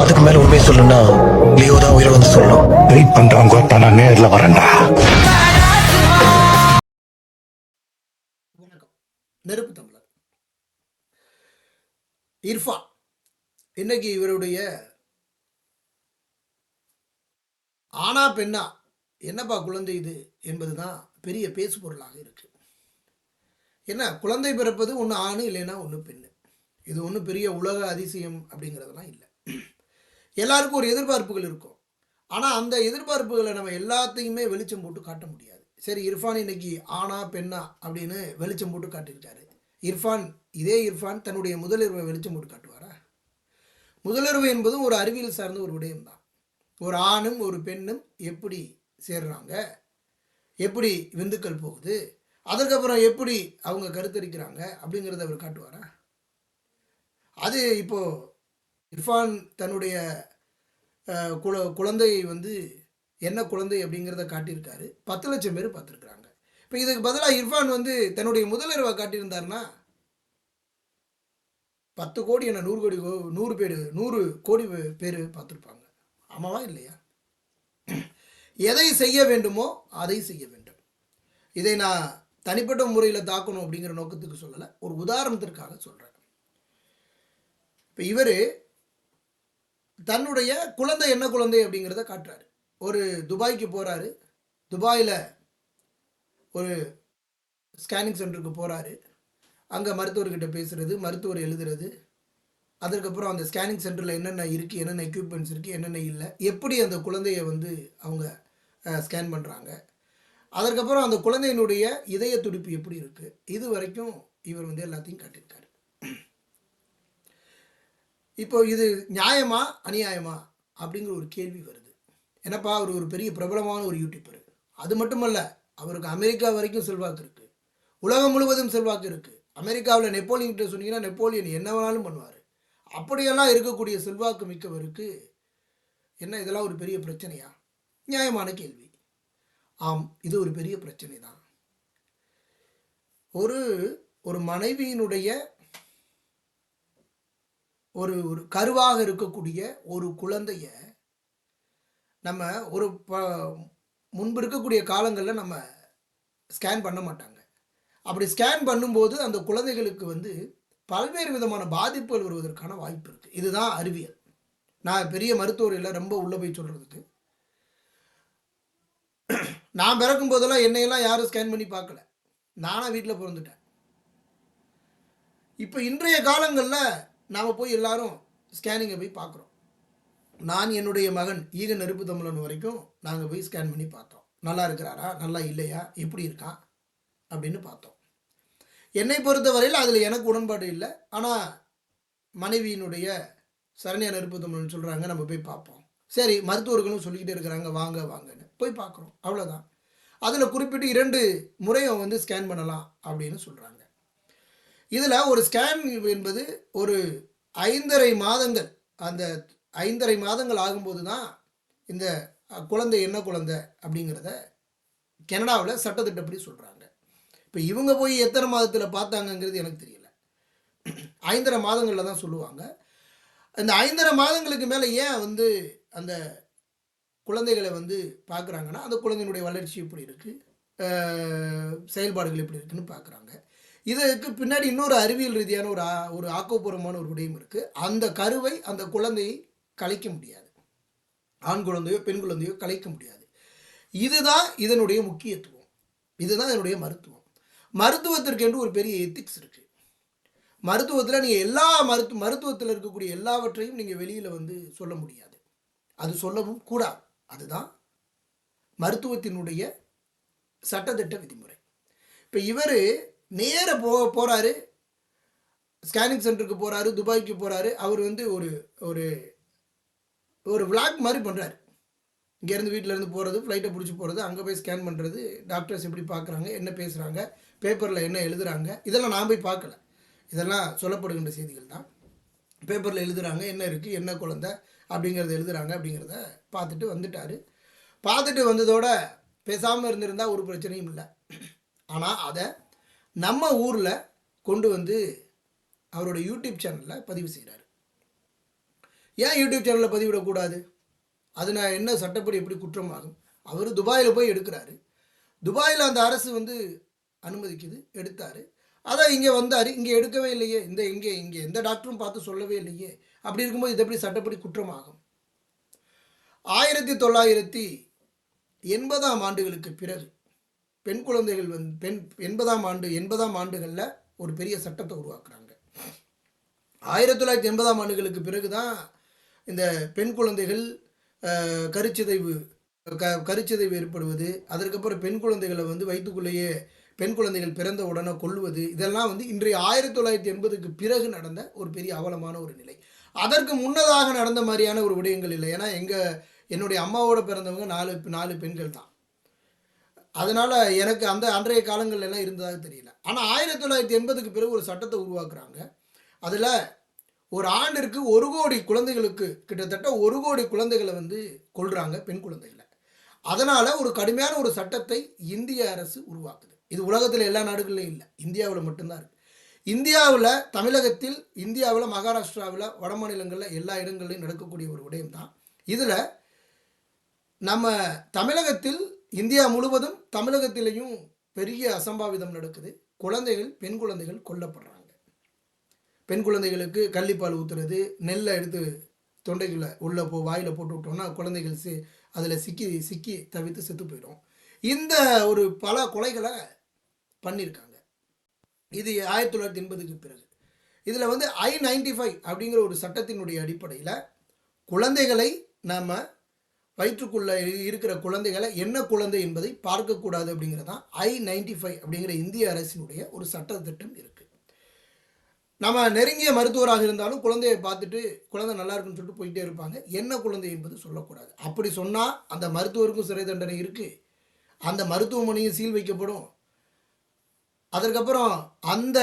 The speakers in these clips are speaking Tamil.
அதுக்கு மேல உண்மையை சொல்லணும்னா லியோ தான் உயிரை வந்து சொல்லணும். வெயிட் பண்றவங்க தான் நான் நேர்ல வரேன்டா. வணக்கம். நெருப்பு தமிழர். இர்ஃபான் இன்னைக்கு இவருடைய ஆனா பெண்ணா என்னப்பா குழந்தை இது என்பதுதான் பெரிய பேசு பொருளாக இருக்கு. என்ன குழந்தை பிறப்பது ஒன்று ஆணு இல்லைன்னா ஒன்று பெண்ணு. இது ஒன்றும் பெரிய உலக அதிசயம் அப்படிங்கிறதெல்லாம் இல்லை. எல்லாருக்கும் ஒரு எதிர்பார்ப்புகள் இருக்கும். ஆனால் அந்த எதிர்பார்ப்புகளை நம்ம எல்லாத்தையுமே வெளிச்சம் போட்டு காட்ட முடியாது. சரி இர்ஃபான் இன்னைக்கு ஆணா பெண்ணா அப்படின்னு வெளிச்சம் போட்டு காட்டியிருக்காரு இர்ஃபான் இதே இர்ஃபான் தன்னுடைய முதலிரவை வெளிச்சம் போட்டு காட்டுவாரா? முதலிரவு என்பதும் ஒரு அறிவியல் சார்ந்த ஒரு விடயம்தான். ஒரு ஆணும் ஒரு பெண்ணும் எப்படி சேர்றாங்க? எப்படி விந்துக்கள் போகுது? அதுக்கப்புறம் எப்படி அவங்க கருத்தரிக்கிறாங்க? அப்படிங்கிறத அவர் காட்டுவாரா? அது இப்போது இர்ஃபான் தன்னுடைய குல குழந்தையை வந்து என்ன குழந்தை அப்படிங்கிறத காட்டியிருக்காரு. பத்து லட்சம் பேர் பார்த்துருக்குறாங்க. இப்போ இதுக்கு பதிலாக இர்ஃபான் வந்து தன்னுடைய முதலிரவை காட்டியிருந்தாருன்னா பத்து கோடி என்ன நூறு கோடி நூறு பேர் நூறு கோடி பேர் பார்த்துருப்பாங்க. ஆமாவா இல்லையா? எதை செய்ய வேண்டுமோ அதை செய்ய வேண்டும். இதை நான் தனிப்பட்ட முறையில் தாக்கணும் அப்படிங்கிற நோக்கத்துக்கு சொல்லலை. ஒரு உதாரணத்திற்காக சொல்கிறேன் இப்போ இவர் தன்னுடைய குழந்தை என்ன குழந்தை அப்படிங்கிறத காட்டுறாரு. ஒரு துபாய்க்கு போகிறாரு துபாயில் ஒரு ஸ்கேனிங் சென்டருக்கு போகிறாரு அங்கே மருத்துவர்கிட்ட பேசுகிறது மருத்துவர் எழுதுறது. அதுக்கப்புறம் அந்த ஸ்கேனிங் சென்டரில் என்னென்ன இருக்குது என்னென்ன எக்யூப்மெண்ட்ஸ் இருக்குது என்னென்ன இல்லை எப்படி அந்த குழந்தைய வந்து அவங்க ஸ்கேன் பண்ணுறாங்க அதற்கப்புறம் அந்த குழந்தையினுடைய இதய துடிப்பு எப்படி இருக்குது இது வரைக்கும் இவர் வந்து எல்லாத்தையும் காட்டியிருக்காரு. இப்போ இது நியாயமா அநியாயமா அப்படிங்கிற ஒரு கேள்வி வருது. என்னப்பா அவர் ஒரு பெரிய பிரபலமான ஒரு யூடியூபர் அது மட்டுமல்ல அவருக்கு அமெரிக்கா வரைக்கும் செல்வாக்கு இருக்குது உலகம் முழுவதும் செல்வாக்கு இருக்குது அமெரிக்காவில் நெப்போலியன் கிட்ட சொன்னீங்கன்னா நெப்போலியன் என்ன வேணாலும் பண்ணுவார். அப்படியெல்லாம் இருக்கக்கூடிய செல்வாக்கு மிக்கவருக்கு என்ன இதெல்லாம் ஒரு பெரிய பிரச்சனையா? நியாயமான கேள்வி. ஆம் இது ஒரு பெரிய பிரச்சனை தான் ஒரு ஒரு மனைவியினுடைய ஒரு ஒரு கருவாக இருக்கக்கூடிய ஒரு குழந்தைய நம்ம ஒரு ப முன்பு இருக்கக்கூடிய காலங்களில் நம்ம ஸ்கேன் பண்ண மாட்டாங்க. அப்படி ஸ்கேன் பண்ணும்போது அந்த குழந்தைகளுக்கு வந்து பல்வேறு விதமான பாதிப்புகள் வருவதற்கான வாய்ப்பு இருக்குது இதுதான் அறிவியல். நான் பெரிய மருத்துவர்களில் ரொம்ப உள்ளே போய் சொல்கிறதுக்கு நான் பிறக்கும் போதெல்லாம் என்னையெல்லாம் யாரும் ஸ்கேன் பண்ணி பார்க்கல. நானாக வீட்டில் பிறந்துட்டேன். இப்போ இன்றைய காலங்களில் நாம் போய் எல்லாரும் ஸ்கேனிங்கை போய் பார்க்குறோம். நான் என்னுடைய மகன் ஈக நெருப்பு தமிழன் வரைக்கும் நாங்கள் போய் ஸ்கேன் பண்ணி பார்த்தோம். நல்லா இருக்கிறாரா? நல்லா இல்லையா? எப்படி இருக்கான் அப்படின்னு பார்த்தோம். என்னை பொறுத்தவரையில் அதில் எனக்கு உடன்பாடு இல்லை. ஆனால் மனைவியினுடைய சரணியா நெருப்பு தமிழ்னு சொல்கிறாங்க நம்ம போய் பார்ப்போம். சரி மருத்துவர்களும் சொல்லிக்கிட்டே இருக்கிறாங்க வாங்க வாங்கன்னு. போய் பார்க்குறோம். அவ்வளோதான் அதில் குறிப்பிட்டு இரண்டு முறையும் வந்து ஸ்கேன் பண்ணலாம் அப்படின்னு சொல்கிறாங்க இதில் ஒரு ஸ்கேன் என்பது ஒரு ஐந்தரை மாதங்கள் அந்த ஐந்தரை மாதங்கள் ஆகும்போது தான் இந்த குழந்தை என்ன குழந்தை அப்படிங்கிறத கனடாவில் சட்டத்திட்டப்படி சொல்கிறாங்க இப்போ இவங்க போய் எத்தனை மாதத்தில் பார்த்தாங்கங்கிறது எனக்கு தெரியல. ஐந்தரை மாதங்களில் தான் சொல்லுவாங்க. அந்த ஐந்தரை மாதங்களுக்கு மேலே ஏன் வந்து அந்த குழந்தைகளை வந்து பார்க்குறாங்கன்னா அந்த குழந்தையினுடைய வளர்ச்சி எப்படி இருக்குது செயல்பாடுகள் எப்படி இருக்குன்னு பார்க்குறாங்க. இதற்கு பின்னாடி இன்னொரு அறிவியல் ரீதியான ஒரு ஒரு ஆக்கப்பூர்வமான ஒரு விடயம் இருக்குது அந்த கருவை அந்த குழந்தையை கலைக்க முடியாது. ஆண் குழந்தையோ பெண் குழந்தையோ கலைக்க முடியாது. இதுதான் இதனுடைய முக்கியத்துவம். இதுதான் இதனுடைய மருத்துவம். மருத்துவத்திற்கு என்று ஒரு பெரிய எத்திக்ஸ் இருக்குது மருத்துவத்தில் நீங்கள் எல்லா மருத்து மருத்துவத்தில் இருக்கக்கூடிய எல்லாவற்றையும் நீங்கள் வெளியில் வந்து சொல்ல முடியாது. அது சொல்லவும் கூடாது. அதுதான் மருத்துவத்தினுடைய சட்டத்திட்ட விதிமுறை. இப்போ இவர் நேர போ போகிறாரு ஸ்கேனிங் சென்டருக்கு போகிறாரு துபாய்க்கு போகிறாரு அவர் வந்து ஒரு ஒரு ஒரு விளாக் மாதிரி பண்ணுறாரு இங்கேருந்து வீட்டிலேருந்து போகிறது ஃப்ளைட்டை பிடிச்சி போகிறது அங்கே போய் ஸ்கேன் பண்ணுறது டாக்டர்ஸ் எப்படி பார்க்குறாங்க என்ன பேசுகிறாங்க பேப்பரில் என்ன எழுதுகிறாங்க இதெல்லாம் நான் போய் பார்க்கல. இதெல்லாம் சொல்லப்படுகின்ற செய்திகள் தான். பேப்பரில் எழுதுகிறாங்க என்ன இருக்குது என்ன குழந்தை அப்படிங்கிறத எழுதுறாங்க அப்படிங்கிறத பார்த்துட்டு வந்துட்டார். பார்த்துட்டு வந்ததோட பேசாமல் இருந்திருந்தா ஒரு பிரச்சனையும் இல்லை. ஆனால் அதை நம்ம ஊரில் கொண்டு வந்து அவரோட யூடியூப் சேனலில் பதிவு செய்கிறாரு ஏன் யூடியூப் சேனலில் பதிவிடக்கூடாது அது நான் என்ன சட்டப்படி எப்படி குற்றமாகும்? அவர் துபாயில் போய் எடுக்கிறாரு. துபாயில் அந்த அரசு வந்து அனுமதிக்குது எடுத்தார். அதை இங்கே வந்தார் இங்கே எடுக்கவே இல்லையே இந்த இங்கே இங்கே எந்த டாக்டரும் பார்த்து சொல்லவே இல்லையே அப்படி இருக்கும்போது இது எப்படி சட்டப்படி குற்றமாகும்? ஆயிரத்தி தொள்ளாயிரத்தி எண்பதாம் ஆண்டுகளுக்கு பிறகு பெண் குழந்தைகள் வந்து பெண் எண்பதாம் ஆண்டு எண்பதாம் ஆண்டுகளில் ஒரு பெரிய சட்டத்தை உருவாக்குறாங்க. ஆயிரத்தி தொள்ளாயிரத்தி எண்பதாம் ஆண்டுகளுக்கு பிறகு தான் இந்த பெண் குழந்தைகள் கருச்சிதைவு க கருச்சிதைவு ஏற்படுவது அதற்கப்புறம் பெண் குழந்தைகளை வந்து வயிற்றுக்குள்ளேயே பெண் குழந்தைகள் பிறந்த உடனே கொள்வது இதெல்லாம் வந்து இன்றைய ஆயிரத்தி தொள்ளாயிரத்தி எண்பதுக்கு பிறகு நடந்த ஒரு பெரிய அவலமான ஒரு நிலை. அதற்கு முன்னதாக நடந்த மாதிரியான ஒரு விடயங்கள் இல்லை. ஏன்னா எங்கள் என்னுடைய அம்மாவோட பிறந்தவங்க நாலு நாலு பெண்கள் தான் அதனால் எனக்கு அந்த அன்றைய காலங்கள் எல்லாம் இருந்ததாக தெரியல. ஆனால் ஆயிரத்தி தொள்ளாயிரத்தி எண்பதுக்கு பிறகு ஒரு சட்டத்தை உருவாக்குறாங்க. அதில் ஒரு ஆண்டிற்கு ஒரு கோடி குழந்தைகளுக்கு கிட்டத்தட்ட ஒரு கோடி குழந்தைகளை வந்து கொள்கிறாங்க பெண் குழந்தைகளை. அதனால் ஒரு கடுமையான ஒரு சட்டத்தை இந்திய அரசு உருவாக்குது. இது உலகத்தில் எல்லா நாடுகள்லையும் இல்லை இந்தியாவில் மட்டும்தான் இருக்குது இந்தியாவில் தமிழகத்தில் இந்தியாவில் மகாராஷ்டிராவில் வட மாநிலங்களில் எல்லா இடங்கள்லையும் நடக்கக்கூடிய ஒரு விடயம் தான். இதில் நம்ம தமிழகத்தில் இந்தியா முழுவதும் தமிழகத்திலையும் பெரிய அசம்பாவிதம் நடக்குது. குழந்தைகள் பெண் குழந்தைகள் கொல்லப்படுறாங்க. பெண் குழந்தைகளுக்கு கள்ளிப்பால் ஊற்றுறது நெல்லை எடுத்து தொண்டைக்குள்ளே உள்ளே போ வாயில் போட்டு விட்டோம்னா குழந்தைகள் சி அதில் சிக்கி சிக்கி தவித்து செத்து போயிடும். இந்த ஒரு பல கொலைகளை பண்ணியிருக்காங்க. இது ஆயிரத்தி தொள்ளாயிரத்தி எண்பதுக்கு பிறகு. இதில் வந்து ஐ நைன்டி ஃபைவ் அப்படிங்கிற ஒரு சட்டத்தினுடைய அடிப்படையில் குழந்தைகளை நாம் வயிற்றுக்குள்ளே இருக்கிற குழந்தைகளை என்ன குழந்தை என்பதை பார்க்கக்கூடாது அப்படிங்கிறது தான் ஐ நைன்டி ஃபைவ் அப்படிங்கிற இந்திய அரசினுடைய ஒரு சட்டத்திட்டம் இருக்குது நம்ம நெருங்கிய மருத்துவராக இருந்தாலும் குழந்தையை பார்த்துட்டு குழந்தை நல்லா இருக்குன்னு சொல்லிட்டு போயிட்டே இருப்பாங்க. என்ன குழந்தை என்பது சொல்லக்கூடாது. அப்படி சொன்னால் அந்த மருத்துவருக்கும் சிறை தண்டனை இருக்குது அந்த மருத்துவமனையும் சீல் வைக்கப்படும். அதற்கப்புறம் அந்த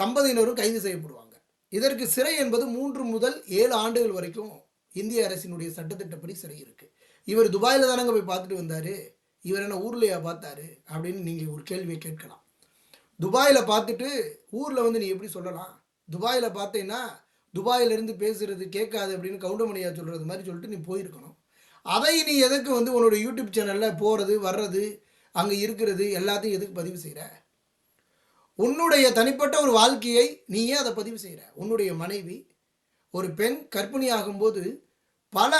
தம்பதியினரும் கைது செய்யப்படுவாங்க. இதற்கு சிறை என்பது மூன்று முதல் ஏழு ஆண்டுகள் வரைக்கும் இந்திய அரசினுடைய சட்டத்திட்டப்படி சிறை இருக்குது இவர் துபாயில் தானங்க போய் பார்த்துட்டு வந்தார்? இவர் என்ன ஊர்லையா பார்த்தாரு? அப்படின்னு நீங்கள் ஒரு கேள்வியை கேட்கலாம். துபாயில் பார்த்துட்டு ஊரில் வந்து நீ எப்படி சொல்லலாம்? துபாயில் பார்த்தீங்கன்னா துபாயிலேருந்து பேசுறது கேட்காது அப்படின்னு கவுண்டமணியா சொல்கிறது மாதிரி சொல்லிட்டு நீ போயிருக்கணும். அதை நீ எதுக்கு வந்து உன்னோட யூடியூப் சேனலில் போகிறது வர்றது அங்கே இருக்கிறது எல்லாத்தையும் எதுக்கு பதிவு செய்கிற உன்னுடைய தனிப்பட்ட ஒரு வாழ்க்கையை நீ ஏன் அதை பதிவு செய்கிற உன்னுடைய மனைவி ஒரு பெண் கர்ப்பிணியாகும்போது பல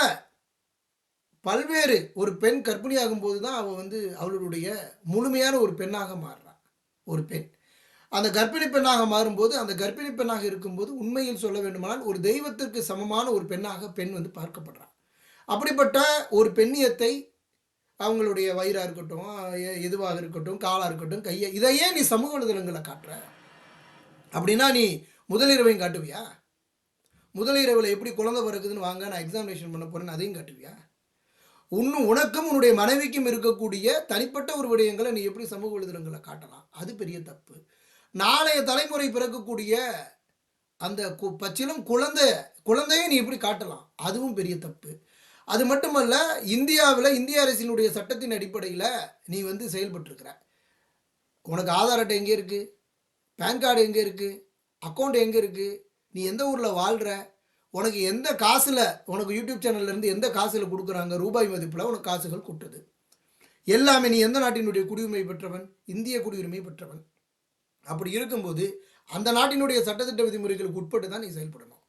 பல்வேறு ஒரு பெண் கர்ப்பிணியாகும் போது தான் அவள் வந்து அவளுடைய முழுமையான ஒரு பெண்ணாக மாறுறான் ஒரு பெண். அந்த கர்ப்பிணி பெண்ணாக மாறும்போது அந்த கர்ப்பிணி பெண்ணாக இருக்கும்போது உண்மையில் சொல்ல வேண்டுமானால் ஒரு தெய்வத்திற்கு சமமான ஒரு பெண்ணாக பெண் வந்து பார்க்கப்படுறாள் அப்படிப்பட்ட ஒரு பெண்ணியத்தை அவங்களுடைய வயிறாக இருக்கட்டும் எதுவாக இருக்கட்டும் காலாக இருக்கட்டும் கையை இதையே நீ சமூக வலைதளங்களை காட்டுற. அப்படின்னா நீ முதலிரவையும் காட்டுவியா? முதலிரவில் எப்படி குழந்தை பிறகுதுன்னு வாங்க நான் எக்ஸாமினேஷன் பண்ண போகிறேன்னு அதையும் காட்டுவியா? உன்னும் உனக்கும் உன்னுடைய மனைவிக்கும் இருக்கக்கூடிய தனிப்பட்ட ஒரு விடயங்களை நீ எப்படி சமூக வலைதளங்களை காட்டலாம்? அது பெரிய தப்பு. நாளைய தலைமுறை பிறக்கக்கூடிய அந்த கு- பச்சிலும் குழந்தை குழந்தையை நீ எப்படி காட்டலாம்? அதுவும் பெரிய தப்பு. அது மட்டுமல்ல இந்தியாவில் இந்திய அரசினுடைய சட்டத்தின் அடிப்படையில் நீ வந்து செயல்பட்டுருக்கிற. உனக்கு ஆதார் அட்டை எங்கே இருக்குது பேன் கார்டு எங்கே இருக்குது அக்கௌண்ட் எங்கே இருக்குது நீ எந்த ஊரில் வாழ்கிற உனக்கு எந்த காசில் உனக்கு யூடியூப் சேனல்லேருந்து எந்த காசில் கொடுக்குறாங்க ரூபாய் மதிப்பில் உனக்கு காசுகள் கொட்டுது. எல்லாமே நீ எந்த நாட்டினுடைய குடியுரிமை பெற்றவன்? இந்திய குடியுரிமை பெற்றவன். அப்படி இருக்கும்போது அந்த நாட்டினுடைய சட்டத்திட்ட விதிமுறைகளுக்கு உட்பட்டு தான் நீ செயல்படணும்.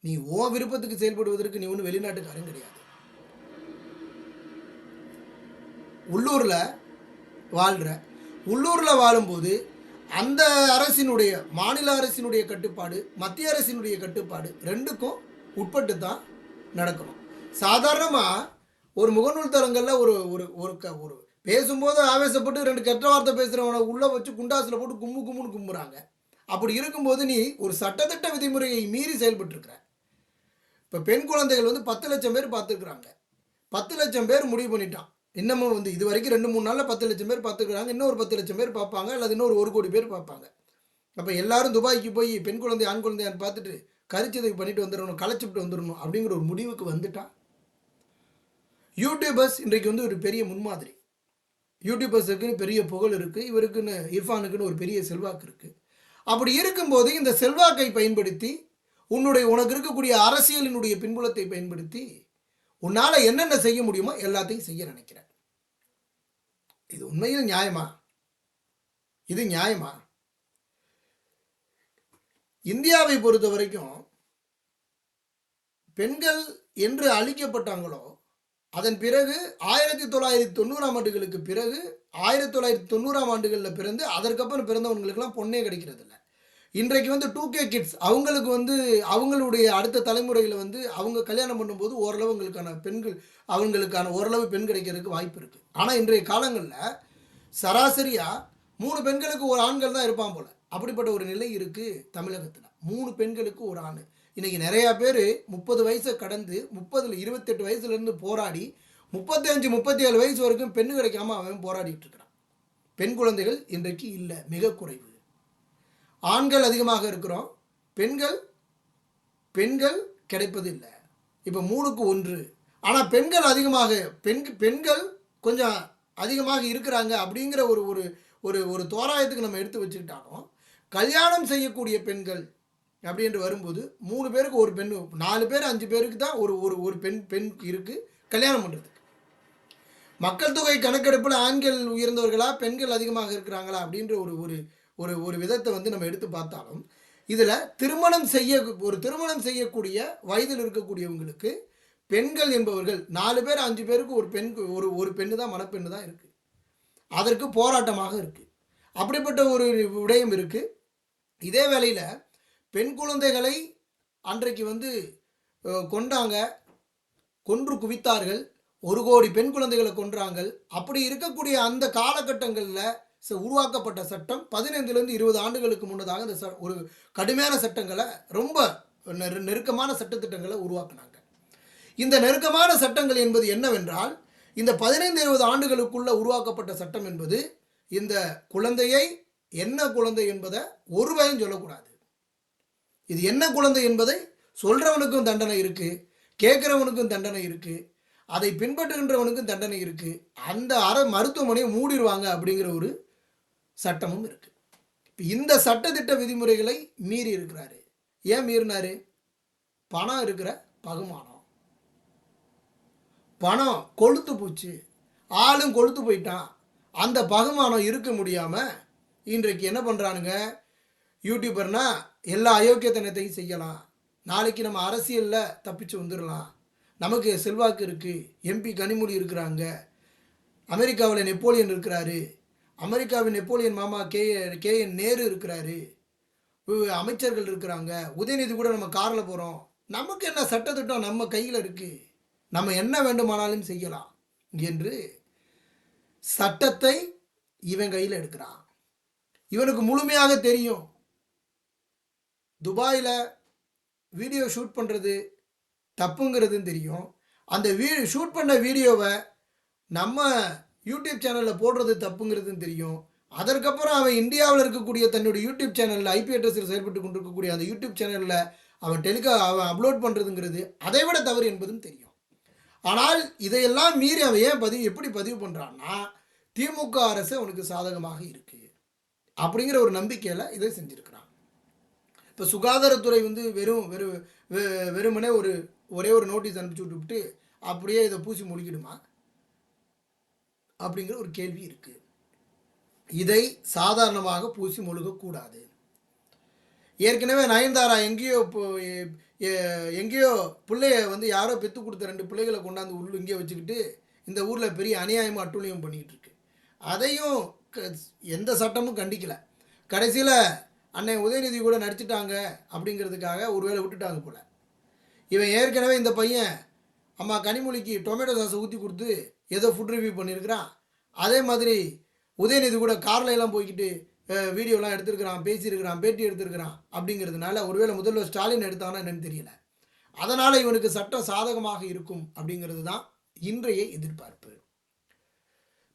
நீ ஓ விருப்பத்துக்கு செயல்படுவதற்கு நீ ஒன்றும் வெளிநாட்டுக்காரன் கிடையாது. உள்ளூரில் வாழ்கிற உள்ளூரில் வாழும்போது அந்த அரசினுடைய மாநில அரசினுடைய கட்டுப்பாடு மத்திய அரசினுடைய கட்டுப்பாடு ரெண்டுக்கும் உட்பட்டு தான் நடக்கணும். சாதாரணமாக ஒரு முகநூல் தளங்களில் ஒரு ஒரு ஒரு க ஒரு பேசும்போது ஆவேசப்பட்டு ரெண்டு கெட்ட வார்த்தை பேசுகிறவனை உள்ளே வச்சு குண்டாசில் போட்டு கும்பு கும்புன்னு கும்புறாங்க அப்படி இருக்கும்போது நீ ஒரு சட்டத்திட்ட விதிமுறையை மீறி செயல்பட்டுருக்குற. இப்போ பெண் குழந்தைகள் வந்து பத்து லட்சம் பேர் பார்த்துருக்குறாங்க. பத்து லட்சம் பேர் முடிவு பண்ணிட்டான். இன்னமும் வந்து இது வரைக்கும் ரெண்டு மூணு நாளில் பத்து லட்சம் பேர் பார்த்துருக்குறாங்க. இன்னொரு பத்து லட்சம் பேர் பார்ப்பாங்க அல்லது இன்னொரு ஒரு கோடி பேர் பார்ப்பாங்க. அப்போ எல்லாரும் துபாய்க்கு போய் பெண் குழந்தை ஆண் குழந்தையான்னு பார்த்துட்டு கரிச்சதை பண்ணிட்டு வந்துடணும் களைச்சிட்டு வந்துடணும் அப்படிங்கிற ஒரு முடிவுக்கு வந்துட்டா? யூடியூபர்ஸ் இன்றைக்கு வந்து ஒரு பெரிய முன்மாதிரி. யூடியூபர்ஸுக்குன்னு பெரிய புகழ் இருக்குது இவருக்குன்னு இர்ஃபானுக்குன்னு ஒரு பெரிய செல்வாக்கு இருக்குது அப்படி இருக்கும்போது இந்த செல்வாக்கை பயன்படுத்தி உன்னுடைய உனக்கு இருக்கக்கூடிய அரசியலினுடைய பின்புலத்தை பயன்படுத்தி உன்னால் என்னென்ன செய்ய முடியுமோ எல்லாத்தையும் செய்ய நினைக்கிறேன். இது உண்மையில் நியாயமா? இது நியாயமா? இந்தியாவை பொறுத்த வரைக்கும் பெண்கள் என்று அழிக்கப்பட்டாங்களோ அதன் பிறகு ஆயிரத்தி தொள்ளாயிரத்தி தொண்ணூறாம் ஆண்டுகளுக்கு பிறகு ஆயிரத்தி தொள்ளாயிரத்தி தொண்ணூறாம் ஆண்டுகளில் பிறந்து அதற்கப்புறம் பிறந்தவங்களுக்கெல்லாம் பொண்ணே கிடைக்கிறது இல்லை இன்றைக்கு வந்து டூ கே கிட்ஸ் அவங்களுக்கு வந்து அவங்களுடைய அடுத்த தலைமுறையில் வந்து அவங்க கல்யாணம் பண்ணும்போது ஓரளவு அவங்களுக்கான பெண்கள் அவங்களுக்கான ஓரளவு பெண் கிடைக்கிறதுக்கு வாய்ப்பு இருக்குது ஆனால் இன்றைய காலங்களில் சராசரியாக மூணு பெண்களுக்கு ஒரு ஆண்கள் தான் இருப்பான் போல். அப்படிப்பட்ட ஒரு நிலை இருக்குது தமிழகத்தில். மூணு பெண்களுக்கு ஒரு ஆண். இன்றைக்கி நிறையா பேர் முப்பது வயசை கடந்து முப்பதில் இருபத்தெட்டு வயசுலேருந்து போராடி முப்பத்தஞ்சு முப்பத்தி ஏழு வயசு வரைக்கும் பெண்ணு கிடைக்காம அவன் போராடிட்டு இருக்கிறான். பெண் குழந்தைகள் இன்றைக்கு இல்லை மிக குறைவு. ஆண்கள் அதிகமாக இருக்கிறோம். பெண்கள் பெண்கள் கிடைப்பது இல்லை இப்போ மூணுக்கு ஒன்று. ஆனால் பெண்கள் அதிகமாக பெண் பெண்கள் கொஞ்சம் அதிகமாக இருக்கிறாங்க அப்படிங்கிற ஒரு ஒரு ஒரு ஒரு தோராயத்துக்கு நம்ம எடுத்து வச்சுக்கிட்டாலும் கல்யாணம் செய்யக்கூடிய பெண்கள் அப்படின்ட்டு வரும்போது மூணு பேருக்கு ஒரு பெண் நாலு பேர் அஞ்சு பேருக்கு தான் ஒரு ஒரு ஒரு பெண் பெண் இருக்குது கல்யாணம் பண்ணுறதுக்கு மக்கள் தொகை கணக்கெடுப்பில் ஆண்கள் உயர்ந்தவர்களா பெண்கள் அதிகமாக இருக்கிறாங்களா அப்படின்ற ஒரு ஒரு ஒரு ஒரு விதத்தை வந்து நம்ம எடுத்து பார்த்தாலும் இதில் திருமணம் செய்ய ஒரு திருமணம் செய்யக்கூடிய வயதில் இருக்கக்கூடியவங்களுக்கு பெண்கள் என்பவர்கள் நாலு பேர் அஞ்சு பேருக்கு ஒரு பெண் ஒரு ஒரு பெண்ணு தான் மணப்பெண்ணு தான் இருக்குது அதற்கு போராட்டமாக இருக்குது அப்படிப்பட்ட ஒரு விடயம் இருக்குது இதே வேளையில் பெண் குழந்தைகளை அன்றைக்கு வந்து கொண்டாங்க கொன்று குவித்தார்கள் ஒரு கோடி பெண் குழந்தைகளை கொன்றாங்கள். அப்படி இருக்கக்கூடிய அந்த காலகட்டங்களில் உருவாக்கப்பட்ட சட்டம் பதினைந்துலேருந்து இருபது ஆண்டுகளுக்கு முன்னதாக இந்த ச- ஒரு கடுமையான சட்டங்களை ரொம்ப நெரு- நெருக்கமான சட்டத்திட்டங்களை உருவாக்குனாங்க. இந்த நெருக்கமான சட்டங்கள் என்பது என்னவென்றால் இந்த பதினைந்து இருபது ஆண்டுகளுக்குள்ளே உருவாக்கப்பட்ட சட்டம் என்பது இந்த குழந்தையை என்ன குழந்தை என்பதை ஒரு பயம் சொல்லக்கூடாது. இது என்ன குழந்தை என்பதை சொல்கிறவனுக்கும் தண்டனை இருக்குது கேட்குறவனுக்கும் தண்டனை இருக்குது அதை பின்பற்றுகின்றவனுக்கும் தண்டனை இருக்குது அந்த அற மருத்துவமனையை மூடிடுவாங்க அப்படிங்கிற ஒரு சட்டமும் இருக்கு. இப்போ இந்த சட்டத்திட்ட விதிமுறைகளை மீறி இருக்கிறாரு. ஏன் மீறினாரு? பணம் இருக்கிற பகுமானம். பணம் கொளுத்து போச்சு. ஆளும் கொளுத்து போயிட்டான். அந்த பகுமானம் இருக்க முடியாமல் இன்றைக்கு என்ன பண்ணுறானுங்க யூடியூபர்னா எல்லா அயோக்கியத்தனத்தையும் செய்யலாம். நாளைக்கு நம்ம அரசியலில் தப்பிச்சு வந்துடலாம் நமக்கு செல்வாக்கு இருக்குது எம்பி கனிமொழி இருக்கிறாங்க. அமெரிக்காவில் நெப்போலியன் இருக்கிறாரு. அமெரிக்காவின் நெப்போலியன் மாமா கே கே என் நேரு இருக்கிறாரு. அமைச்சர்கள் இருக்கிறாங்க. உதயநிதி கூட நம்ம காரில் போகிறோம் நமக்கு என்ன சட்டத்திட்டம் நம்ம கையில் இருக்குது நம்ம என்ன வேண்டுமானாலும் செய்யலாம் என்று சட்டத்தை இவன் கையில் எடுக்கிறான். இவனுக்கு முழுமையாக தெரியும். துபாயில் வீடியோ ஷூட் பண்ணுறது தப்புங்கிறதுன்னு தெரியும். அந்த வீ ஷூட் பண்ண வீடியோவை நம்ம யூடியூப் சேனலில் போடுறது தப்புங்கிறதுன்னு தெரியும். அதற்கப்புறம் அவன் இந்தியாவில் இருக்கக்கூடிய தன்னுடைய யூடியூப் சேனலில் ஐபி அட்ரஸில் செயல்பட்டு கொண்டிருக்கக்கூடிய அந்த யூடியூப் சேனலில் அவன் டெலிகா அவன் அப்லோட் பண்ணுறதுங்கிறது அதை விட தவறு என்பதும் தெரியும். ஆனால் இதையெல்லாம் மீறி அவன் ஏன் பதிவு எப்படி பதிவு பண்ணுறான்னா திமுக அரசு அவனுக்கு சாதகமாக இருக்குது அப்படிங்கிற ஒரு நம்பிக்கையில் இதை செஞ்சுருக்கிறான். இப்போ சுகாதாரத்துறை வந்து வெறும் வெறும் வெ- வெறுமனே ஒரு ஒரே ஒரு நோட்டீஸ் அனுப்பிச்சு விட்டுவிட்டு அப்படியே இதை பூசி முடிக்கிடுமா அப்படிங்கிற ஒரு கேள்வி இருக்குது இதை சாதாரணமாக பூசி முழுகக்கூடாது. ஏற்கனவே நயன்தாரா எங்கேயோ இப்போ எங்கேயோ பிள்ளைய வந்து யாரோ பெத்து கொடுத்த ரெண்டு பிள்ளைகளை கொண்டாந்து உள்ள இங்கே வச்சுக்கிட்டு இந்த ஊரில் பெரிய அநியாயமும் அட்டூழியம் பண்ணிக்கிட்டு இருக்கு. அதையும் க- எந்த சட்டமும் கண்டிக்கல. கடைசியில் அன்னை உதயநிதி கூட நடிச்சிட்டாங்க அப்படிங்கிறதுக்காக ஒருவேளை விட்டுட்டாங்க போல. இவன் ஏற்கனவே இந்த பையன் அம்மா கனிமொழிக்கு டொமேட்டோ சாஸை ஊற்றி கொடுத்து ஏதோ ஃபுட் ரிவ்யூ பண்ணியிருக்கிறான். அதே மாதிரி உதயநிதி கூட கார்ல எல்லாம் போய்கிட்டு வீடியோலாம் எடுத்திருக்கிறான் பேசியிருக்கிறான் பேட்டி எடுத்திருக்கிறான் அப்படிங்கிறதுனால ஒருவேளை முதல்வர் ஸ்டாலின் எடுத்தானா என்னன்னு தெரியல. அதனால் இவனுக்கு சட்டம் சாதகமாக இருக்கும் அப்படிங்கிறது தான் இன்றைய எதிர்பார்ப்பு.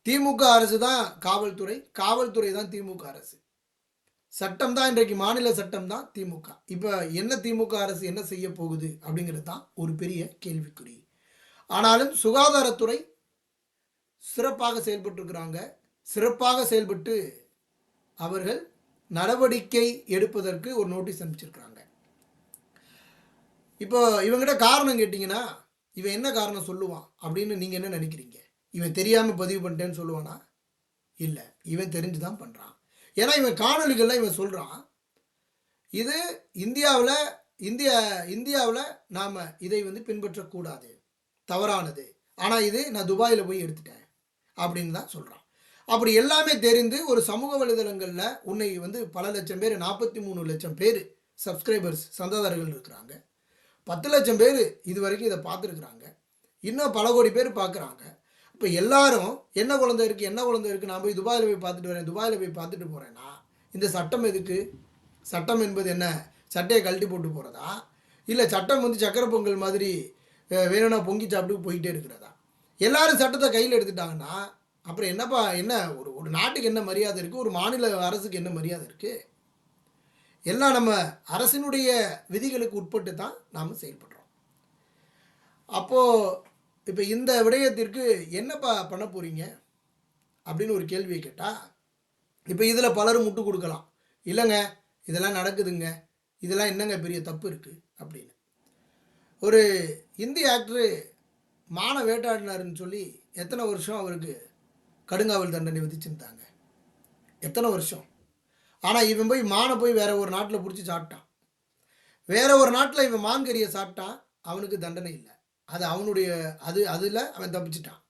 திமுக அரசு தான் காவல்துறை காவல்துறை தான் திமுக அரசு. சட்டம் தான் இன்றைக்கு மாநில சட்டம் தான் திமுக. இப்போ என்ன திமுக அரசு என்ன செய்ய போகுது அப்படிங்கிறது தான் ஒரு பெரிய கேள்விக்குறி. ஆனாலும் சுகாதாரத்துறை சிறப்பாக செயல்பட்டுருக்கிறாங்க. சிறப்பாக செயல்பட்டு அவர்கள் நடவடிக்கை எடுப்பதற்கு ஒரு நோட்டீஸ் அனுப்பிச்சிருக்கிறாங்க. இப்போ இவங்கிட்ட காரணம் கேட்டிங்கன்னா இவன் என்ன காரணம் சொல்லுவான் அப்படின்னு நீங்கள் என்ன நினைக்கிறீங்க? இவன் தெரியாமல் பதிவு பண்ணிட்டேன்னு சொல்லுவானா? இல்லை இவன் தெரிஞ்சு தான் பண்ணுறான் ஏன்னா இவன் காணொலிகளில் இவன் சொல்கிறான் இது இந்தியாவில் இந்தியா இந்தியாவில் நாம் இதை வந்து பின்பற்றக்கூடாது. தவறானது. ஆனால் இது நான் துபாயில் போய் எடுத்துட்டேன் அப்படின்னு தான் சொல்கிறான் அப்படி எல்லாமே தெரிந்து ஒரு சமூக வலைதளங்களில் உன்னை வந்து பல லட்சம் பேர் நாற்பத்தி மூணு லட்சம் பேர் சப்ஸ்கிரைபர்ஸ் சந்தாதாரர்கள் இருக்கிறாங்க. பத்து லட்சம் பேர் இது வரைக்கும் இதை பார்த்துருக்குறாங்க. இன்னும் பல கோடி பேர் பார்க்குறாங்க. இப்போ எல்லாரும் என்ன குழந்தை இருக்குது என்ன குழந்தை இருக்குது நான் போய் துபாயில் போய் பார்த்துட்டு வரேன் துபாயில் போய் பார்த்துட்டு போகிறேன்னா இந்த சட்டம் எதுக்கு? சட்டம் என்பது என்ன? சட்டையை கழட்டி போட்டு போகிறதா இல்லை சட்டம் வந்து சக்கரை பொங்கல் மாதிரி வேணும்னா பொங்கி சாப்பிட்டு போயிட்டே இருக்கிறதா? எல்லாரும் சட்டத்தை கையில் எடுத்துட்டாங்கன்னா அப்புறம் என்னப்பா என்ன ஒரு ஒரு நாட்டுக்கு என்ன மரியாதை இருக்குது ஒரு மாநில அரசுக்கு என்ன மரியாதை இருக்குது எல்லாம் நம்ம அரசினுடைய விதிகளுக்கு உட்பட்டு தான் நாம் செயல்படுறோம். அப்போது இப்போ இந்த விடயத்திற்கு என்னப்பா பண்ண போகிறீங்க அப்படின்னு ஒரு கேள்வியை கேட்டால் இப்போ இதில் பலரும் முட்டு கொடுக்கலாம். இல்லைங்க இதெல்லாம் நடக்குதுங்க. இதெல்லாம் என்னங்க பெரிய தப்பு இருக்குது அப்படின்னு. ஒரு இந்தி ஆக்டரு மான வேட்டாடினாருன்னு சொல்லி எத்தனை வருஷம் அவருக்கு கடுங்காவல் தண்டனை விதிச்சிருந்தாங்க. எத்தனை வருஷம்? ஆனால் இவன் போய் மானை போய் வேற ஒரு நாட்டில் பிடிச்சி சாப்பிட்டான். வேற ஒரு நாட்டில் இவன் மான்கறியை சாப்பிட்டான். அவனுக்கு தண்டனை இல்லை. அது அவனுடைய அது அதில் அவன் தப்பிச்சிட்டான்.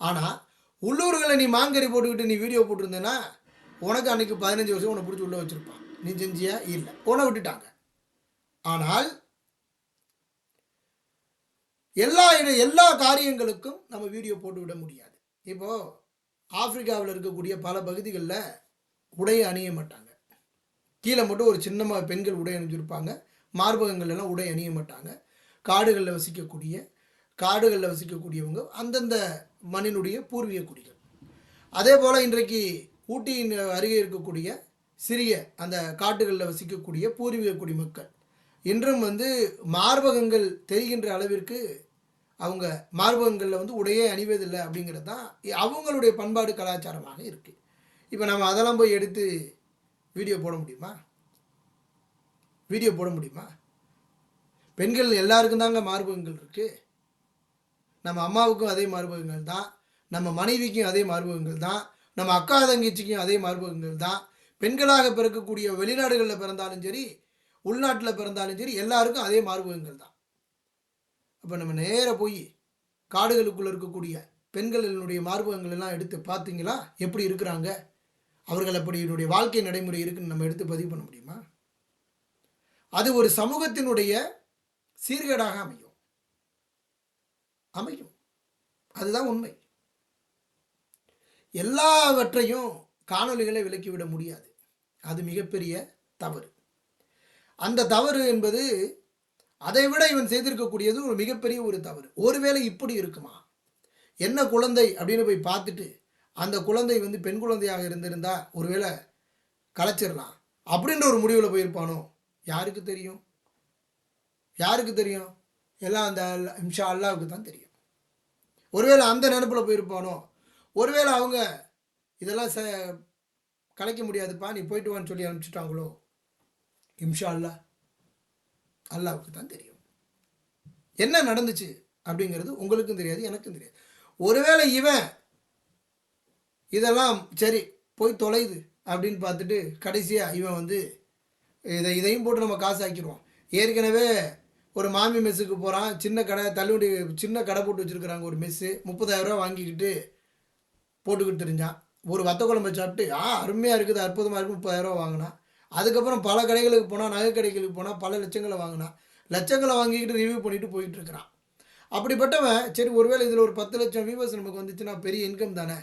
ஆனால் உள்ளூர்களை நீ மாங்கறி போட்டுக்கிட்டு நீ வீடியோ போட்டிருந்தேன்னா உனக்கு அன்னைக்கு பதினஞ்சு வருஷம் உன்னை பிடிச்சி உள்ளே வச்சுருப்பான். நீ செஞ்சியா? இல்லை. உன விட்டுட்டாங்க. ஆனால் எல்லா இட- எல்லா காரியங்களுக்கும் நம்ம வீடியோ போட்டு விட முடியாது. இப்போது ஆப்பிரிக்காவில் இருக்கக்கூடிய பல பகுதிகளில் உடை அணிய மாட்டாங்க. கீழே மட்டும் ஒரு சின்னமாக பெண்கள் உடை அணிஞ்சிருப்பாங்க. மார்பகங்கள் எல்லாம் உடை அணிய மாட்டாங்க. காடுகளில் வசிக்கக்கூடிய காடுகளில் வசிக்கக்கூடியவங்க அந்தந்த மண்ணினுடைய பூர்வீக குடிகள். அதே போல் இன்றைக்கு ஊட்டியின் அருகே இருக்கக்கூடிய சிறிய அந்த காட்டுகளில் வசிக்கக்கூடிய பூர்வீக குடிமக்கள் இன்றும் வந்து மார்பகங்கள் தெரிகின்ற அளவிற்கு அவங்க மார்பகங்களில் வந்து உடையே அணிவதில்லை அப்படிங்கிறது தான் அவங்களுடைய பண்பாடு கலாச்சாரமாக இருக்குது இப்போ நம்ம அதெல்லாம் போய் எடுத்து வீடியோ போட முடியுமா? வீடியோ போட முடியுமா? பெண்கள் எல்லாருக்கும் தாங்க மார்பகங்கள் இருக்குது நம்ம அம்மாவுக்கும் அதே மார்பகங்கள் தான். நம்ம மனைவிக்கும் அதே மார்பகங்கள் தான். நம்ம அக்கா தங்கச்சிக்கும் அதே மார்பகங்கள் தான். பெண்களாக பிறக்கக்கூடிய வெளிநாடுகளில் பிறந்தாலும் சரி உள்நாட்டில் பிறந்தாலும் சரி எல்லாருக்கும் அதே மார்பகங்கள் தான். இப்போ நம்ம நேராக போய் காடுகளுக்குள்ளே இருக்கக்கூடிய பெண்களினுடைய மார்பகங்கள் எல்லாம் எடுத்து பார்த்தீங்களா? எப்படி இருக்கிறாங்க? அவர்கள் அப்படியினுடைய வாழ்க்கை நடைமுறை இருக்குன்னு நம்ம எடுத்து பதிவு பண்ண முடியுமா? அது ஒரு சமூகத்தினுடைய சீர்கேடாக அமையும். அமையும். அதுதான் உண்மை. எல்லாவற்றையும் காணொளிகளை விலக்கிவிட முடியாது. அது மிகப்பெரிய தவறு. அந்த தவறு என்பது அதை விட இவன் செய்திருக்கக்கூடியது ஒரு மிகப்பெரிய ஒரு தவறு. ஒருவேளை இப்படி இருக்குமா? என்ன குழந்தை அப்படின்னு போய் பார்த்துட்டு அந்த குழந்தை வந்து பெண் குழந்தையாக இருந்திருந்தால் ஒருவேளை கலைச்சிடலாம் அப்படின்ற ஒரு முடிவில் போயிருப்பானோ? யாருக்கு தெரியும்? யாருக்கு தெரியும்? எல்லாம் அந்த இம்ஷா அல்லாவுக்கு தான் தெரியும். ஒருவேளை அந்த நினப்பில் போயிருப்பானோ? ஒருவேளை அவங்க இதெல்லாம் ச கலைக்க முடியாதுப்பா நீ போயிட்டு வான்னு சொல்லி அனுப்பிச்சிட்டாங்களோ? இம்ஷா அல்லா அல்லாவுக்கு தான் தெரியும். என்ன நடந்துச்சு அப்படிங்கிறது உங்களுக்கும் தெரியாது எனக்கும் தெரியாது. ஒருவேளை இவன் இதெல்லாம் சரி போய் தொலையுது அப்படின்னு பார்த்துட்டு கடைசியாக இவன் வந்து இதை இதையும் போட்டு நம்ம காசு ஆக்கிடுவோம். ஏற்கனவே ஒரு மாமி மெஸ்ஸுக்கு போகிறான் சின்ன கடை தள்ளுபடி சின்ன கடை போட்டு வச்சுருக்குறாங்க ஒரு மெஸ்ஸு. முப்பதாயிரரூவா வாங்கிக்கிட்டு போட்டுக்கிட்டு தெரிஞ்சான். ஒரு வத்த குழம்பு சாப்பிட்டு ஆ அருமையாக இருக்குது அற்புதமாக இருக்குது முப்பதாயிரரூவா வாங்கினான். அதுக்கப்புறம் பல கடைகளுக்கு போனால் நகை கடைகளுக்கு போனால் பல லட்சங்களை வாங்கினான் லட்சங்களை வாங்கிக்கிட்டு ரிவ்யூ பண்ணிட்டு போயிட்டு இருக்கிறான். அப்படிப்பட்டவன் சரி ஒருவேளை இதில் ஒரு பத்து லட்சம் வியூவர்ஸ் நமக்கு வந்துச்சுன்னா பெரிய இன்கம் தானே.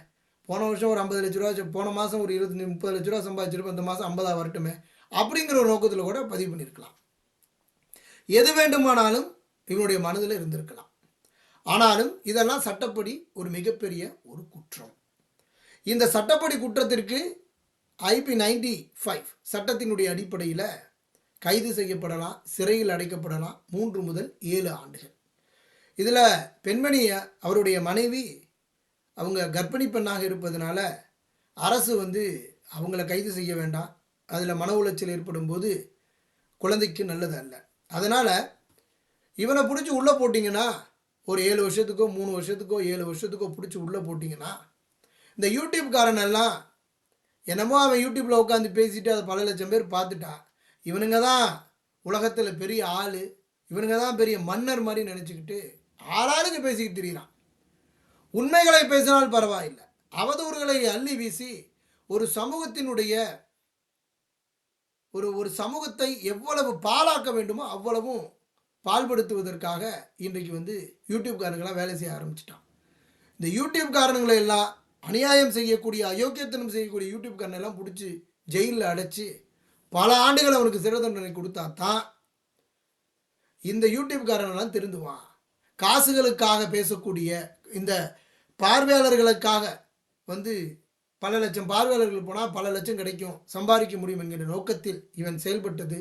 போன வருஷம் ஒரு ஐம்பது லட்ச ரூபா போன மாதம் ஒரு இருபத்தஞ்சி முப்பது லட்ச ரூபா சம்பாதிச்சிருப்போம் இந்த மாதம் ஐம்பதா வரட்டுமே அப்படிங்கிற ஒரு நோக்கத்தில் கூட பதிவு பண்ணியிருக்கலாம். எது வேண்டுமானாலும் இவனுடைய மனதில் இருந்திருக்கலாம். ஆனாலும் இதெல்லாம் சட்டப்படி ஒரு மிகப்பெரிய ஒரு குற்றம். இந்த சட்டப்படி குற்றத்திற்கு ஐபி நைன்டி ஃபைவ் சட்டத்தினுடைய அடிப்படையில் கைது செய்யப்படலாம் சிறையில் அடைக்கப்படலாம் மூன்று முதல் ஏழு ஆண்டுகள். இதில் பெண்மணியை அவருடைய மனைவி அவங்க கர்ப்பிணி பெண்ணாக இருப்பதனால அரசு வந்து அவங்கள கைது செய்ய வேண்டாம். அதில் மன உளைச்சல் ஏற்படும் போது குழந்தைக்கு நல்லது அல்ல. அதனால் இவனை பிடிச்சி உள்ளே போட்டிங்கன்னா ஒரு ஏழு வருஷத்துக்கோ மூணு வருஷத்துக்கோ ஏழு வருஷத்துக்கோ பிடிச்சி உள்ளே போட்டிங்கன்னா இந்த யூடியூப்காரனெல்லாம் என்னமோ அவன் யூடியூப்பில் உட்காந்து பேசிட்டு அதை பல லட்சம் பேர் பார்த்துட்டான் இவனுங்க தான் உலகத்தில் பெரிய ஆள். இவனுங்க தான் பெரிய மன்னர் மாதிரி நினச்சிக்கிட்டு ஆளாளுக்கு பேசிக்கிட்டு திரியிறான். உண்மைகளை பேசினால் பரவாயில்லை. அவதூறுகளை அள்ளி வீசி ஒரு சமூகத்தினுடைய ஒரு ஒரு சமூகத்தை எவ்வளவு பாழாக்க வேண்டுமோ அவ்வளவும் பால்படுத்துவதற்காக இன்றைக்கு வந்து யூடியூப்காரங்களாம் வேலை செய்ய ஆரம்பிச்சிட்டான். இந்த யூடியூப்காரங்களை எல்லாம் அநியாயம் செய்யக்கூடிய அயோக்கியத்தனம் செய்யக்கூடிய யூடியூப் எல்லாம் பிடிச்சி ஜெயிலில் அடைச்சி பல ஆண்டுகள் அவனுக்கு சிறை தண்டனை கொடுத்தா தான் இந்த யூடியூப்காரனெல்லாம் திருந்துவான். காசுகளுக்காக பேசக்கூடிய இந்த பார்வையாளர்களுக்காக வந்து பல லட்சம் பார்வையாளர்கள் போனால் பல லட்சம் கிடைக்கும் சம்பாதிக்க முடியும் என்கிற நோக்கத்தில் இவன் செயல்பட்டது.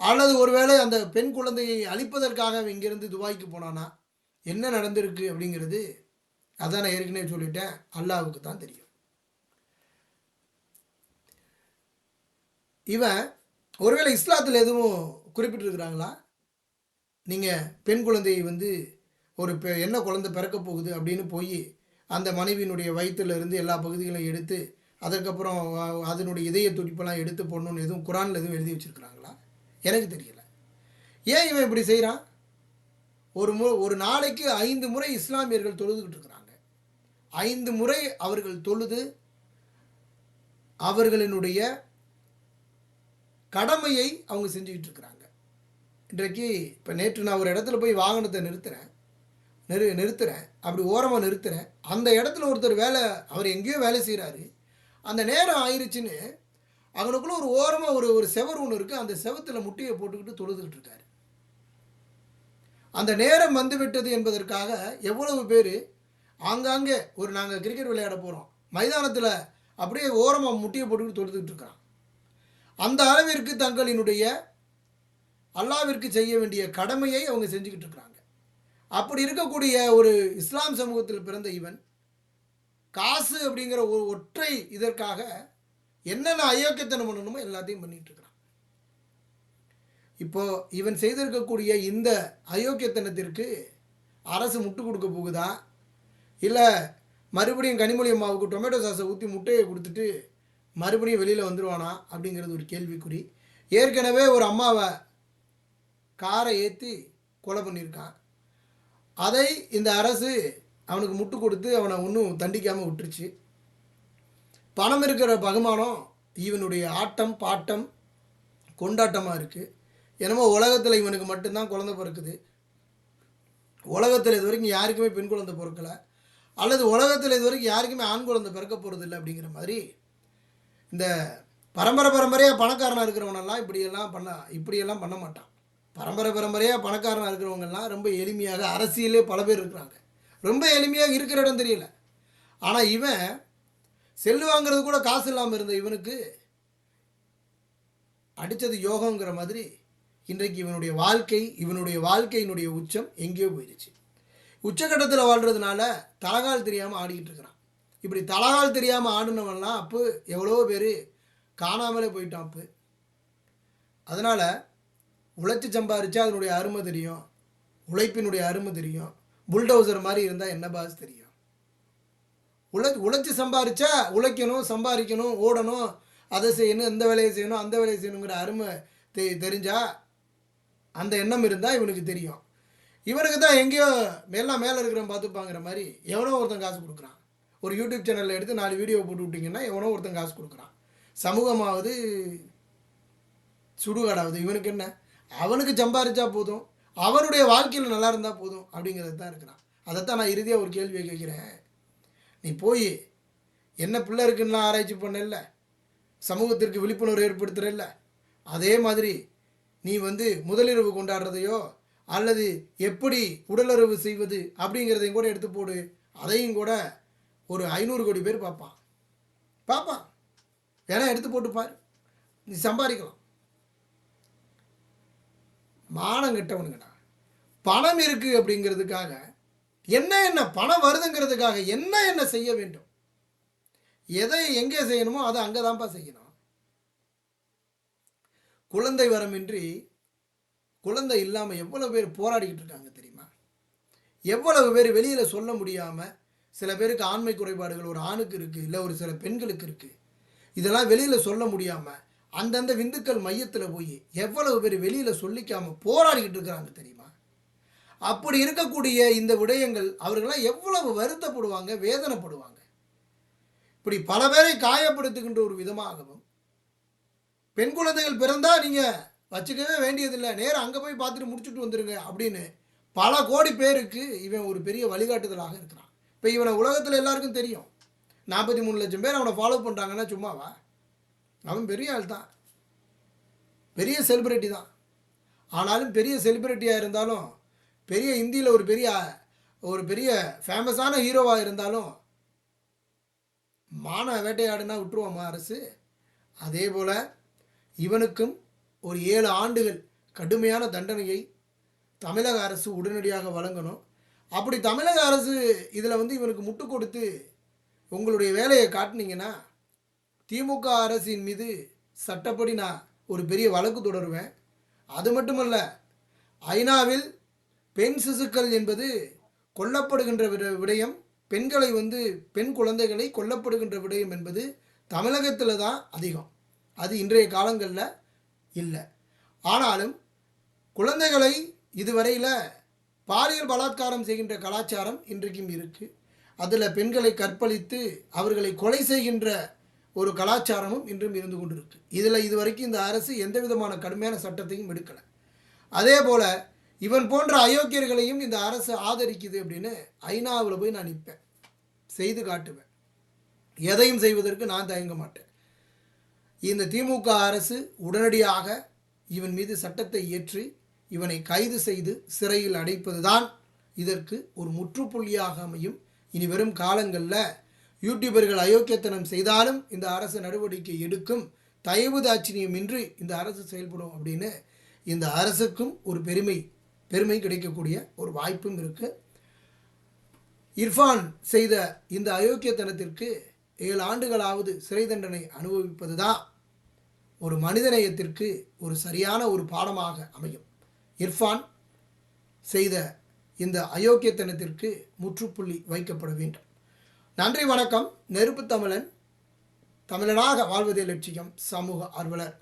அல்லது ஒருவேளை அந்த பெண் குழந்தையை அழிப்பதற்காக இங்கிருந்து துபாய்க்கு போனானா? என்ன நடந்திருக்கு அப்படிங்கிறது அதான் நான் ஏற்கனவே சொல்லிட்டேன். அல்லாவுக்கு தான் தெரியும். இவன் ஒருவேளை இஸ்லாத்தில் எதுவும் குறிப்பிட்டிருக்கிறாங்களா? நீங்கள் பெண் குழந்தையை வந்து ஒரு பெ என்ன குழந்தை பிறக்க போகுது அப்படின்னு போய் அந்த மனைவியினுடைய வயிற்றுலேருந்து எல்லா பகுதிகளையும் எடுத்து அதுக்கப்புறம் அதனுடைய இதய துடிப்பெல்லாம் எடுத்து போடணும்னு எதுவும் குரானில் எதுவும் எழுதி வச்சுருக்கிறாங்களா? எனக்கு தெரியல. ஏன் இவன் இப்படி செய்கிறான் ஒரு மு ஒரு நாளைக்கு ஐந்து முறை இஸ்லாமியர்கள் தொழுதுகிட்டு இருக்கிறான் ஐந்து முறை அவர்கள் தொழுது அவர்களினுடைய கடமையை அவங்க செஞ்சுக்கிட்டு இருக்கிறாங்க. இன்றைக்கு இப்போ நேற்று நான் ஒரு இடத்துல போய் வாகனத்தை நிறுத்துகிறேன் நிறு நிறுத்துகிறேன் அப்படி ஓரமாக நிறுத்துகிறேன் அந்த இடத்துல ஒருத்தர் வேலை அவர் எங்கேயோ வேலை செய்கிறாரு அந்த நேரம் ஆயிடுச்சுன்னு அவனுக்குள்ள ஒரு ஓரமாக ஒரு ஒரு செவர் ஒன்று இருக்குது அந்த செவத்தில் முட்டியை போட்டுக்கிட்டு தொழுதுகிட்டு இருக்காரு. அந்த நேரம் வந்துவிட்டது என்பதற்காக எவ்வளவு பேர் ஆங்காங்கே ஒரு நாங்கள் கிரிக்கெட் விளையாட போகிறோம் மைதானத்தில் அப்படியே ஓரமாக முட்டியை போட்டுக்கிட்டு தொடுத்துக்கிட்டு இருக்கிறான். அந்த அளவிற்கு தங்களினுடைய அல்லாவிற்கு செய்ய வேண்டிய கடமையை அவங்க செஞ்சுக்கிட்டு இருக்கிறாங்க. அப்படி இருக்கக்கூடிய ஒரு இஸ்லாம் சமூகத்தில் பிறந்த இவன் காசு அப்படிங்கிற ஒரு ஒற்றை இதற்காக என்னென்ன அயோக்கியத்தனம் பண்ணணுமோ எல்லாத்தையும் பண்ணிட்டு இருக்கிறான். இப்போ இவன் செய்திருக்கக்கூடிய இந்த அயோக்கியத்தனத்திற்கு அரசு முட்டு கொடுக்க போகுதா? இல்லை மறுபடியும் கனிமொழி அம்மாவுக்கு டொமேட்டோ சாஸை ஊற்றி முட்டையை கொடுத்துட்டு மறுபடியும் வெளியில் வந்துடுவானா அப்படிங்கிறது ஒரு கேள்விக்குறி. ஏற்கனவே ஒரு அம்மாவை காரை ஏற்றி கொலை பண்ணியிருக்கான். அதை இந்த அரசு அவனுக்கு முட்டு கொடுத்து அவனை ஒன்றும் தண்டிக்காமல் விட்டுருச்சு. பணம் இருக்கிற பகுமானம் இவனுடைய ஆட்டம் பாட்டம் கொண்டாட்டமாக இருக்குது என்னமோ உலகத்தில் இவனுக்கு மட்டும்தான் குழந்தை பிறக்குது. உலகத்தில் இது வரைக்கும் யாருக்குமே பெண் குழந்தை பிறக்கலை. அல்லது உலகத்தில் இது வரைக்கும் யாருக்குமே ஆண் குழந்தை பிறக்க போகிறதில்ல அப்படிங்கிற மாதிரி இந்த பரம்பரை பரம்பரையாக பணக்காரனாக இருக்கிறவனெல்லாம் இப்படியெல்லாம் பண்ண இப்படியெல்லாம் பண்ண மாட்டான். பரம்பரை பரம்பரையாக பணக்காரனாக இருக்கிறவங்கெல்லாம் ரொம்ப எளிமையாக அரசியலே பல பேர் இருக்கிறாங்க. ரொம்ப எளிமையாக இருக்கிற இடம் தெரியல. ஆனால் இவன் செல்லு வாங்கிறது கூட காசு இல்லாமல் இருந்த இவனுக்கு அடித்தது யோகங்கிற மாதிரி இன்றைக்கு இவனுடைய வாழ்க்கை இவனுடைய வாழ்க்கையினுடைய உச்சம் எங்கேயோ போயிடுச்சு உச்சக்கட்டத்தில் வாழ்கிறதுனால தலகால் தெரியாமல் ஆடிக்கிட்டு இருக்கிறான். இப்படி தலகால் தெரியாமல் ஆடினவன்லாம் அப்போ எவ்வளோ பேர் காணாமலே போயிட்டான் அப்போ. அதனால் உழைச்சி சம்பாரிச்சா அதனுடைய அருமை தெரியும். உழைப்பினுடைய அருமை தெரியும். புல்டோசர் மாதிரி இருந்தால் என்ன பாஸ் தெரியும்? உழை உழைச்சி சம்பாரிச்சா உழைக்கணும் சம்பாதிக்கணும் ஓடணும் அதை செய்யணும் இந்த வேலையை செய்யணும் அந்த வேலையை செய்யணுங்கிற அருமை தெ தெரிஞ்சால் அந்த எண்ணம் இருந்தால் இவனுக்கு தெரியும். இவனுக்கு தான் எங்கேயோ எல்லாம் மேலே இருக்கிறவன் பார்த்துப்பாங்கிற மாதிரி எவனோ ஒருத்தன் காசு கொடுக்குறான். ஒரு யூடியூப் சேனலில் எடுத்து நாலு வீடியோ போட்டு விட்டிங்கன்னா எவனோ ஒருத்தன் காசு கொடுக்குறான். சமூகமாவது சுடுகாடாவது இவனுக்கு என்ன? அவனுக்கு சம்பாரிச்சா போதும். அவனுடைய வாழ்க்கையில் நல்லா இருந்தால் போதும் அப்படிங்கிறது தான் இருக்கிறான். அதைத்தான் நான் இறுதியாக ஒரு கேள்வியை கேட்குறேன். நீ போய் என்ன பிள்ளை இருக்குன்னா ஆராய்ச்சி பண்ணல. சமூகத்திற்கு விழிப்புணர்வு ஏற்படுத்துகிறல்ல அதே மாதிரி நீ வந்து முதலிரவு கொண்டாடுறதையோ அல்லது எப்படி உடலுறவு செய்வது அப்படிங்கிறதையும் கூட எடுத்து போடு. அதையும் கூட ஒரு ஐநூறு கோடி பேர் பார்ப்பான். பார்ப்பான். வேணா எடுத்து போட்டுப்பார் நீ சம்பாதிக்கலாம். மானம் கெட்டவனுங்கடா. பணம் இருக்கு அப்படிங்கிறதுக்காக என்ன என்ன பணம் வருதுங்கிறதுக்காக என்ன என்ன செய்ய வேண்டும்? எதை எங்கே செய்யணுமோ அதை அங்கே தான்ப்பா செய்யணும். குழந்தை வரமின்றி குழந்தை இல்லாமல் எவ்வளோ பேர் போராடிக்கிட்டு இருக்காங்க தெரியுமா? எவ்வளவு பேர் வெளியில் சொல்ல முடியாமல் சில பேருக்கு ஆண்மை குறைபாடுகள் ஒரு ஆணுக்கு இருக்குது இல்லை ஒரு சில பெண்களுக்கு இருக்குது இதெல்லாம் வெளியில் சொல்ல முடியாமல் அந்தந்த விந்துக்கள் மையத்தில் போய் எவ்வளவு பேர் வெளியில் சொல்லிக்காமல் போராடிக்கிட்டு இருக்கிறாங்க தெரியுமா? அப்படி இருக்கக்கூடிய இந்த விடயங்கள் அவர்களாம் எவ்வளவு வருத்தப்படுவாங்க வேதனைப்படுவாங்க. இப்படி பல பேரை காயப்படுத்துகின்ற ஒரு விதமாகவும் பெண் குழந்தைகள் பிறந்தா நீங்கள் வச்சுக்கவே வேண்டியதில்லை. நேராக அங்கே போய் பார்த்துட்டு முடிச்சுட்டு வந்துடுங்க அப்படின்னு பல கோடி பேருக்கு இவன் ஒரு பெரிய வழிகாட்டுதலாக இருக்கிறான். இப்போ இவனை உலகத்தில் எல்லாருக்கும் தெரியும். நாற்பத்தி மூணு லட்சம் பேர் அவனை ஃபாலோ பண்ணுறாங்கன்னா சும்மாவா? அவன் பெரிய ஆள் தான். பெரிய செலிபிரிட்டி தான். ஆனாலும் பெரிய செலிபிரிட்டியாக இருந்தாலும் பெரிய இந்தியில் ஒரு பெரிய ஒரு பெரிய ஃபேமஸான ஹீரோவாக இருந்தாலும் மான வேட்டையாடுனா விட்டுருவோமா அரசு? அதே போல் இவனுக்கும் ஒரு ஏழு ஆண்டுகள் கடுமையான தண்டனையை தமிழக அரசு உடனடியாக வழங்கணும். அப்படி தமிழக அரசு இதில் வந்து இவனுக்கு முட்டு கொடுத்து உங்களுடைய வேலையை காட்டினீங்கன்னா திமுக அரசின் மீது சட்டப்படி நான் ஒரு பெரிய வழக்கு தொடருவேன். அது மட்டுமல்ல ஐநாவில் பெண் சிசுக்கள் என்பது கொல்லப்படுகின்ற விட- விடயம் பெண்களை வந்து பெண் குழந்தைகளை கொல்லப்படுகின்ற விடயம் என்பது தமிழகத்தில் தான் அதிகம். அது இன்றைய காலங்களில் இல்லை. ஆனாலும் குழந்தைகளை இதுவரையில் பாலியல் பலாத்காரம் செய்கின்ற கலாச்சாரம் இன்றைக்கும் இருக்குது அதில் பெண்களை கற்பழித்து அவர்களை கொலை செய்கின்ற ஒரு கலாச்சாரமும் இன்றும் இருந்து கொண்டிருக்கு. இதில் இதுவரைக்கும் இந்த அரசு எந்த விதமான கடுமையான சட்டத்தையும் எடுக்கலை. அதே போல் இவன் போன்ற அயோக்கியர்களையும் இந்த அரசு ஆதரிக்குது அப்படின்னு ஐநாவில் போய் நான் நிற்பேன் செய்து காட்டுவேன். எதையும் செய்வதற்கு நான் தயங்க மாட்டேன். இந்த திமுக அரசு உடனடியாக இவன் மீது சட்டத்தை இயற்றி இவனை கைது செய்து சிறையில் அடைப்பதுதான் இதற்கு ஒரு முற்றுப்புள்ளியாக அமையும். இனி வரும் காலங்களில் யூடியூபர்கள் அயோக்கியத்தனம் செய்தாலும் இந்த அரசு நடவடிக்கை எடுக்கும். தயவு தாட்சியமின்றி இந்த அரசு செயல்படும் அப்படின்னு இந்த அரசுக்கும் ஒரு பெருமை பெருமை கிடைக்கக்கூடிய ஒரு வாய்ப்பும் இருக்குது இர்ஃபான் செய்த இந்த அயோக்கியத்தனத்திற்கு ஏழு ஆண்டுகளாவது சிறை தண்டனை அனுபவிப்பது தான் ஒரு மனிதநேயத்திற்கு ஒரு சரியான ஒரு பாடமாக அமையும். இர்ஃபான் செய்த இந்த அயோக்கியத்தனத்திற்கு முற்றுப்புள்ளி வைக்கப்பட வேண்டும். நன்றி வணக்கம். நெருப்பு தமிழன் தமிழனாக வாழ்வதே லட்சியம் சமூக ஆர்வலர்.